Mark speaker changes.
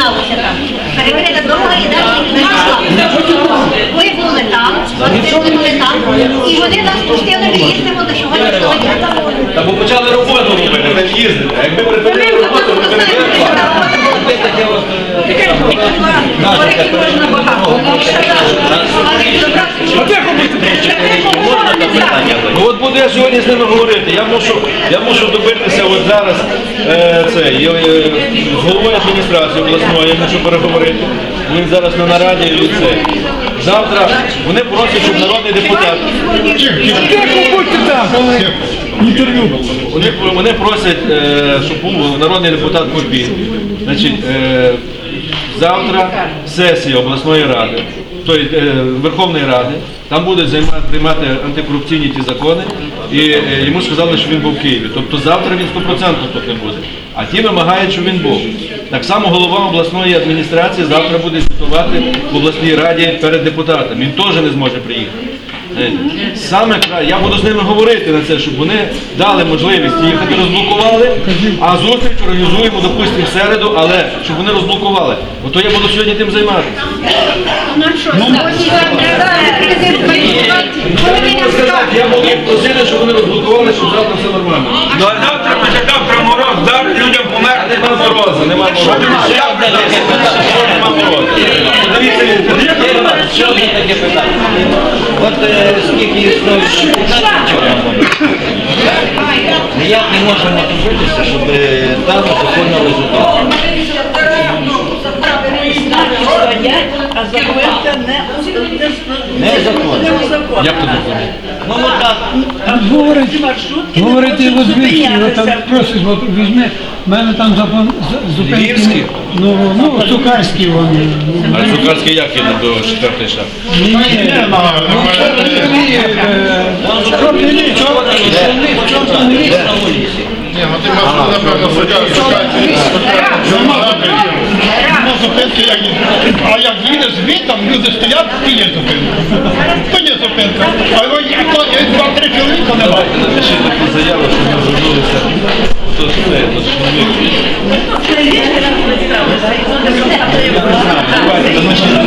Speaker 1: зізналися там. Перекрита дорога і далі нашла. Ми були там, вони були там, і вони нас пустили, ми їздимо до сьогодні сьогодні
Speaker 2: Та бо почали роботу робити, так їздити. Якби припинили роботу, ми не я сьогодні з ними говорити. Я мушу, я мушу добитися от зараз е, це, я, е, головою адміністрації обласної, я мушу переговорити. Він зараз на нараді і це. Завтра вони просять, щоб народний депутат. Інтерв'ю. Вони, вони просять, е, щоб був народний депутат Курбін. Значить, е, завтра сесія обласної ради, тобто е, Верховної Ради, там будуть займати, приймати антикорупційні ті закони, і е, йому сказали, що він був в Києві. Тобто завтра він 100% тут не буде. А ті вимагають, що він був. Так само голова обласної адміністрації завтра буде звітувати в обласній раді перед депутатами. Він теж не зможе приїхати. Саме кра- я буду з ними говорити на це, щоб вони дали можливість їхати, розблокували, а зустріч організуємо, допустимо, в середу, але щоб вони розблокували. Бо то я буду сьогодні тим займатися. Я буду їх просити, щоб вони розблокували, щоб завтра все нормально. Ну а завтра післязавтра мороз, дар людям померти. Нема мороза, нема мороза.
Speaker 3: Нема мороза. Подивіться
Speaker 2: інтернеті.
Speaker 3: Таке питання. От е, скільки існує депутатів в Чорноморі, ніяк не можемо добитися, щоб там законно результат.
Speaker 4: А законка не Незаконно. Як
Speaker 2: то зрозуміти?
Speaker 3: Ну от так.
Speaker 4: Маршрутки говорить не хочуть Лозвицький, там
Speaker 5: от візьми, в мене там запон- з- зупинки, Львівські? ну, ну, цукарські вони. А
Speaker 2: Цукарський як їде до четвертої шахти?
Speaker 5: Ні, ні,
Speaker 6: ну, чорний,
Speaker 5: е, чорний ліс, чорний ліс, чорний ліс.
Speaker 6: Ні, ну ти
Speaker 3: маєш, напевно, суддя
Speaker 6: Ну, зупинки як є. А як їде там люди стоять, і є зупинка. То є зупинка. А його є, два-три чоловіка немає. Давайте
Speaker 2: напишіть таку заяву, що ми звернулися. Тут це, тут чоловік. Давайте,